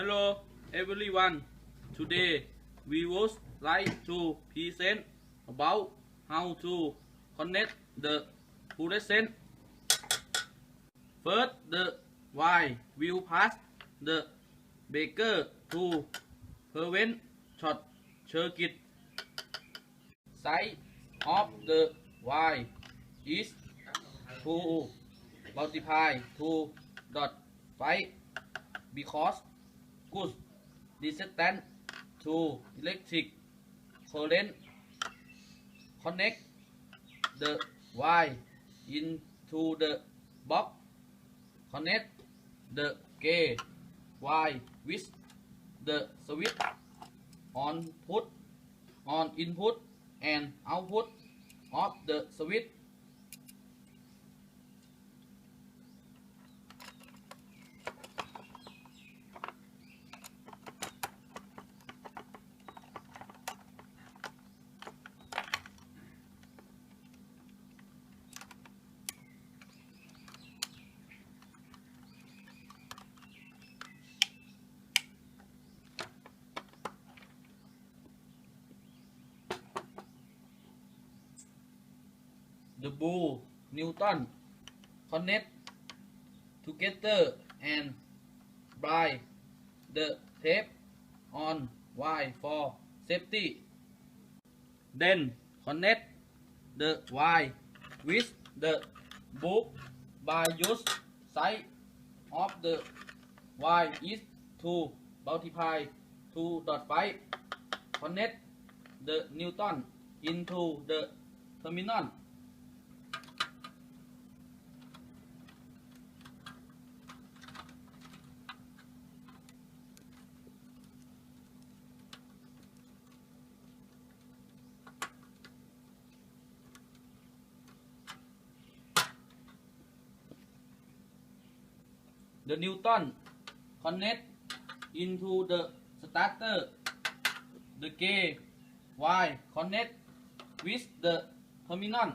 Hello everyone. Today we would like to present about how to connect the fluorescent. First, the wire will pass the breaker to prevent short circuit. Size of the wire is to multiply 2 dot 5 because good. Resistance to electric current connect the wire into the box connect the gate wire with the switch on put on input and output of the switch the bull Newton connect together and bind the tape on wire for safety. Then connect the wire with the book by use side of the wire is to multiply 2.5 connect the Newton into the terminal the Newton connect into the starter. The K Y connect with the terminal.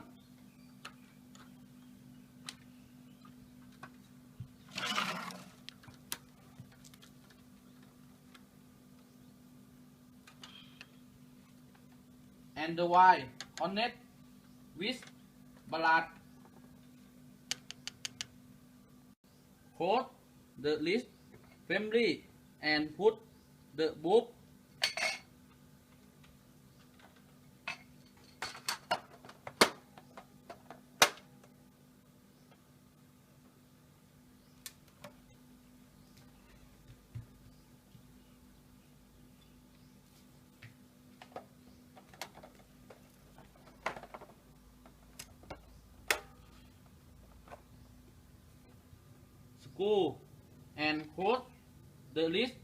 And the Y connect with blood code the list family and put the book. School and quote the list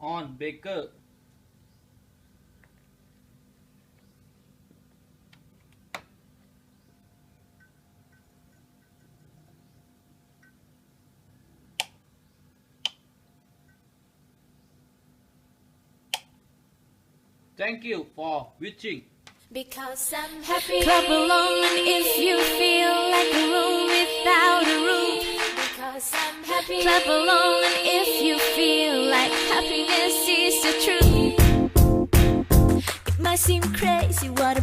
on baker Thank you for watching. Because I'm happy. Clap along if you feel like a room without a roof. I'm happy. Clap along if you feel like happiness is the truth. It might seem crazy what I'm